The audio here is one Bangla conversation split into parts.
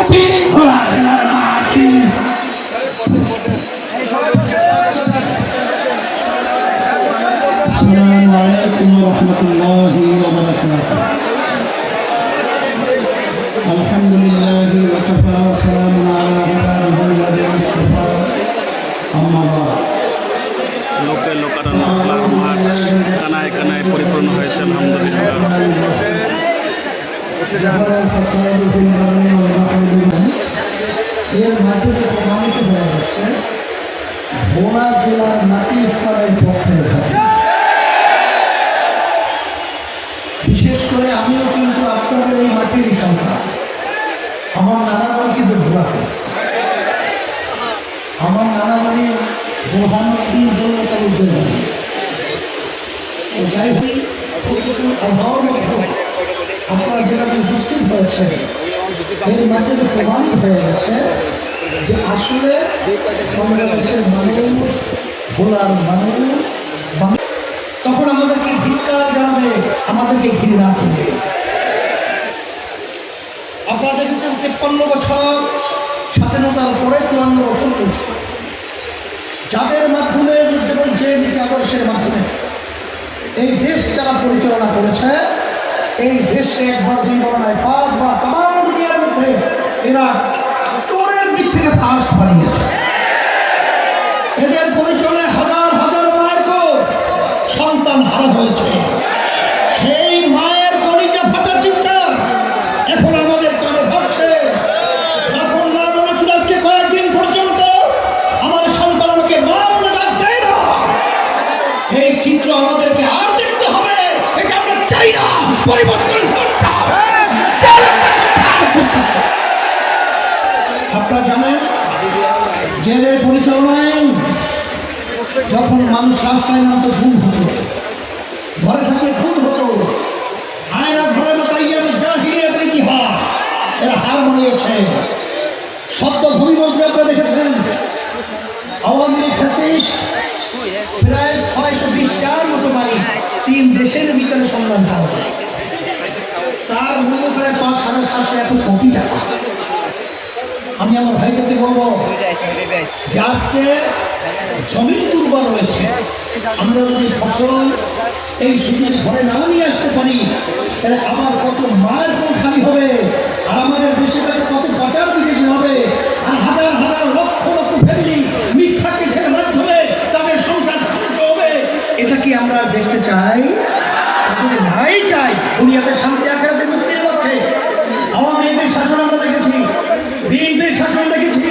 ঘাটি ঘোড়া খেলার মাটি السلام عليكم ورحمة الله وبركاته الحمد لله وكفى وسلام على عباده الذين اصطفى أما بعد লোকে লোকারণ্য খোলার মাঠ কানায় কানায় পরিপূর্ণ হয়েছে আলহামদুলিল্লাহ এর মাটিতে প্রমাণিত হয়ে যাচ্ছে ভোলা জেলার মাটি ইসলামের পক্ষে বিশেষ করে আমিও কিন্তু আপনাদের এই মাটিরই সন্তান আমার নানা বাড়ি কিন্তু ভোলাতে আমার নানা বাড়ি বোরহানুদ্দিন দৌলতার উদ্যোগ অভাব আপনারা যেটাতে উপস্থিত হয়েছে এই মাটিতে প্রমাণিত হয়ে গেছে যে আসলে বাংলাদেশের মানুষ ভোলার মানুষ তখন আমাদেরকে ধিক্কার জানাবে আমাদেরকে ঘৃণা করবে আপনারা তেপ্পান্ন বছর স্বাধীনতার পরে চুয়ান্ন বছর চলছে। যাদের মাধ্যমে যেমন যে নীতি আদর্শের মাধ্যমে এই দেশ যারা পরিচালনা করেছে, এই দেশকে একবার দুইবার নয় পাঁচবার তাম এরা চোরের দিক থেকে ফাঁস বানিয়েছে। এদের পরিচয়ে হাজার হাজার কোল। সন্তান হারা হয়েছে। যখন মানুষ রাস্তায় নামতো ঘুম হতো। ঘরে থাকলে খুন হতো। আয়না ঘরে মাতাইয়ের জাহিরিয়াত ইতিহাস এরা হার মানিয়েছে। ভূমিমন্ত্রী আপনারা দেখেছেন? আওয়ামী লীগ ফ্যাসিস্ট, প্রায় ছয়শো বিশটার মতো বাড়ি তিন দেশের ভিতরে সন্ধান পাওয়া তার মূল্য প্রায় পাঁচ হাজার সাতশো এত কোটি টাকা আমি আমার ভাইকে বলব যে আজকে জমিন দুর্বল রয়েছে আমরা যদি ফসল এই সুযোগ ঘরে না নিয়ে আসতে পারি তাহলে আবার কত মায়ের কোন খালি হবে আর আমাদের দেশে কাছে কত বাজার বিদেশি হবে আর হাজার হাজার লক্ষ লক্ষ ফ্যামিলি মিথ্যা কেসের মাধ্যমে তাদের সংসার ধ্বংস হবে। এটা কি আমরা দেখতে চাই? যদি নাই চাই দুনিয়াতে শান্তি আকারে মুক্তির লক্ষ্যে। আওয়ামী লীগের শাসন আমরা দেখেছি বিএনপির শাসন দেখেছি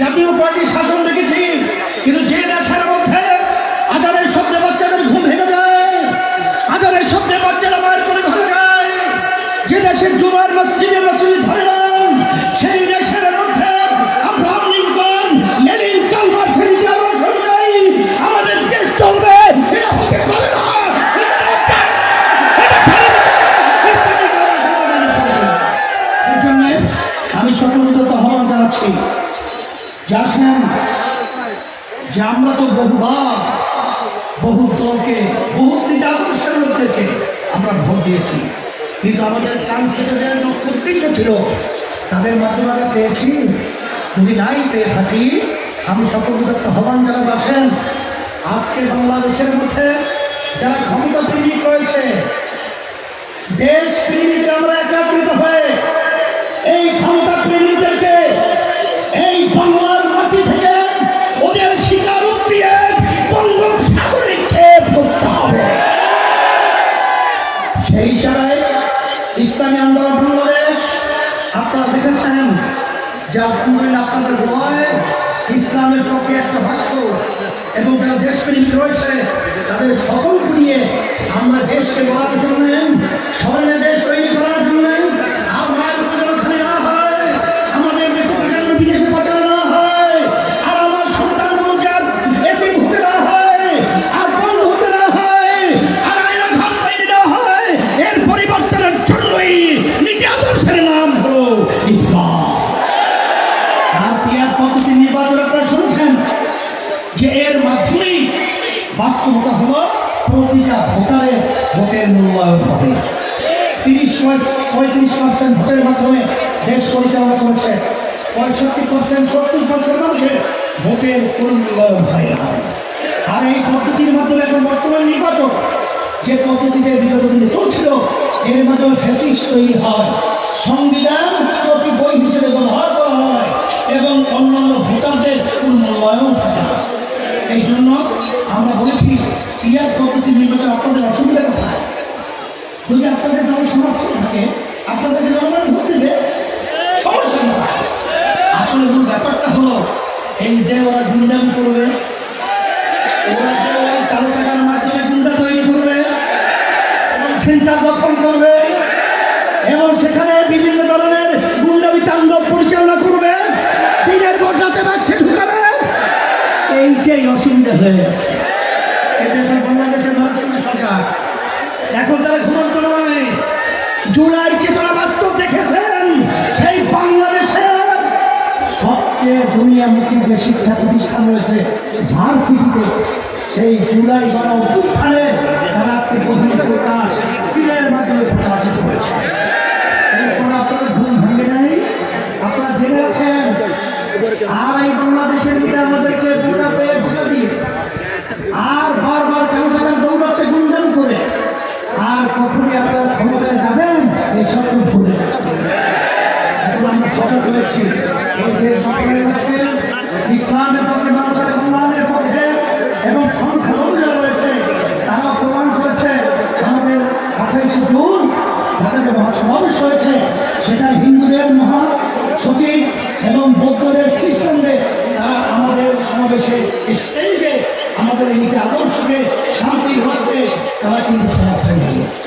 জাতীয় পার্টির শাসন দেখেছি আসেন যে আমরা তো বহুবার বহু দলকে বহু আদর্শের লোকদেরকে আমরা ভোট দিয়েছি। কিন্তু আমাদের কাঙ্ক্ষিত যে উদ্দেশ্য ছিল, তাদের মাধ্যমে আমরা পেয়েছি। যদি নাই পেয়ে থাকি, আমি সকলকে আহ্বান জানাব আসেন আজকে বাংলাদেশের মধ্যে যারা ক্ষমতা তৈরি করেছে দেশ প্রেমিক আমরা একাত্রিত হয়ে এই দেখেছেন যে আলহামদুলিল্লাহ আপনাদের দোয়ায় ইসলামের পক্ষে একটা বাক্স এবং যারা দেশপ্রেমিক রয়েছে, তাদের সকলকে নিয়ে আমরা দেশকে বলার জন্য স্বর্ণের দেশ তৈরি করার বাস্তবতা হলো প্রতিটা ভোটারের ভোটের মূল্যায়ন হবে। তিরিশ পঁয়ত্রিশ পার্সেন্ট ভোটের মাধ্যমে দেশ পরিচালনা করছে পঁয়ষট্টি পার্সেন্ট সত্তর পার্সেন্ট মানুষের ভোটের পরিমূল্যায়ন হয় না। আর এই পদ্ধতির মাধ্যমে এখন বর্তমান নির্বাচন যে পদ্ধতিতে দিনে চলছিল, এর মাধ্যমে ফ্যাসিস্ট তৈরি হয়। সংবিধান চটি বই হিসেবে ব্যবহার করা হয় এবং অন্যান্য ভোটারদের মূল্যায়ন থাকে। এই জন্য আমরা বলেছি, ইয়ার পদ্ধতি নির্বাচন আপনাদের অসুবিধা কোথায়? যদি আপনাদের দল সমর্থন থাকে আপনাদেরকে জনগণ ভোট দেবে, সমস্যা আসলে মূল ব্যাপারটা হলো, এই যে ওরা গুন্ডাম করবে, ওরা যে কালো টাকার মাধ্যমে গুন্ডা তৈরি করবে, এবং সেন্টার দখল করবে এবং সেখানে বিভিন্ন ধরনের গুন্ডামি তাণ্ডব পরিচালনা করবে দিনের পর রাতে বাচ্চা ঢুকাবে এইটাই অসুবিধা হয়ে এখন তারা ঘুমন্ত নয়। জুলাই চেতনা বাস্তব দেখেছেন? সেই বাংলাদেশের সবচেয়ে দুনিয়ামুখী যে শিক্ষা প্রতিষ্ঠান রয়েছে ভার্সিটিতে, সেই জুলাই গণ অভ্যুত্থানে তারা আজকে প্রকাশ স্কিলের মাধ্যমে প্রকাশিত হয়েছে এরপর আপনার ঘুম ভেঙে নেই আপনারা জেনে রাখেন আর এই আর বারবার দৌড়াতে আর কখনই আপনারা ক্ষমতায় যাবেন, এই সকল ভুলে। এখন আমরা সজাগ হয়েছি ইসলামের পক্ষে মানুষের কল্যাণের পক্ষে, এবং সংখ্যালঘুরা রয়েছে তারা প্রমাণ করেছে, আমাদের আঠাইশে জুন ঢাকাতে মহাসমাবেশ হয়েছে সেটা হিন্দুদের মহা সচিব এবং বৌদ্ধদের, খ্রিস্টানদের তারা আমাদের সমাবেশে স্টেজে আমাদের এই আদর্শকে শান্তির হচ্ছে তারা কিন্তু সমর্থন দিয়েছে